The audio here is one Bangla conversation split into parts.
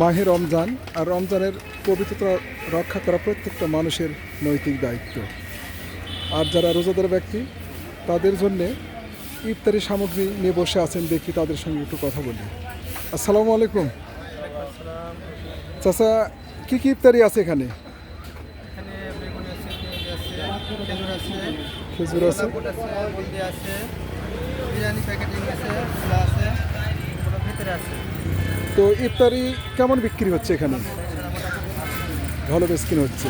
মাহে রমজান আর রমজানের পবিত্রতা রক্ষা করা প্রত্যেকটা মানুষের নৈতিক দায়িত্ব। আর যারা রোজাদার ব্যক্তি, তাদের জন্যে ইফতারি সামগ্রী নিয়ে বসে আছেন দেখি তাদের সঙ্গে একটু কথা বলি। আসসালামু আলাইকুম। চাচা, কি কি ইফতারি আছে এখানে? খেজুর আছে। আছে তো ইফতারি কেমন বিক্রি হচ্ছে এখানে? ভালো বেসকিন হচ্ছে।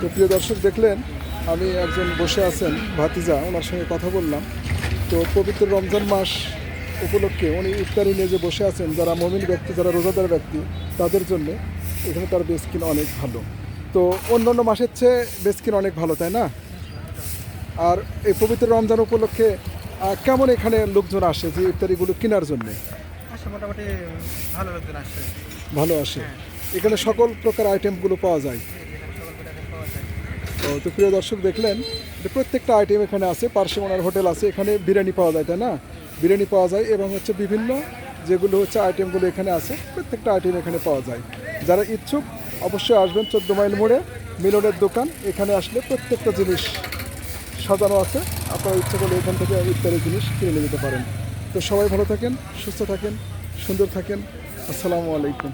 তো প্রিয় দর্শক, দেখলেন, আমি একজন বসে আছেন, ভাতিজা, ওনার সঙ্গে কথা বললাম। তো পবিত্র রমজান মাস উপলক্ষে উনি ইফতারি নিয়ে যে বসে আছেন, যারা মমিন ব্যক্তি, যারা রোজাদার ব্যক্তি, তাদের জন্য এখানে তার বেসকিন অনেক ভালো। তো অন্য অন্য মাসের চেয়ে বেসকিন অনেক ভালো, তাই না? আর এই পবিত্র রমজান উপলক্ষে কেমন এখানে লোকজন আসে যে ইফতারিগুলো কেনার জন্যে? আসে মোটামুটি ভালো লোকজন আসছে। ভালো আসে এখানে সকল প্রকার আইটেমগুলো পাওয়া যায়। যায়। তো প্রিয় দর্শক দেখলেন যে প্রত্যেকটা আইটেম এখানে আছে পার্শ্বে ওনার হোটেল আছে এখানে বিরিয়ানি পাওয়া যায় তাই না? বিরিয়ানি পাওয়া যায় এবং হচ্ছে বিভিন্ন যেগুলো হচ্ছে আইটেমগুলো এখানে আছে প্রত্যেকটা আইটেম এখানে পাওয়া যায়। যারা ইচ্ছুক অবশ্যই আসবেন চোদ্দ মাইল মোড়ে মিলনের দোকান এখানে আসলে প্রত্যেকটা জিনিস সাজানো আছে। আপনারা ইচ্ছা করলে এখান থেকে ইত্যাদি জিনিস কিনে নিয়ে যেতে পারেন। তো সবাই ভালো থাকেন সুস্থ থাকেন। সুন্দর থাকেন। আসসালামু আলাইকুম।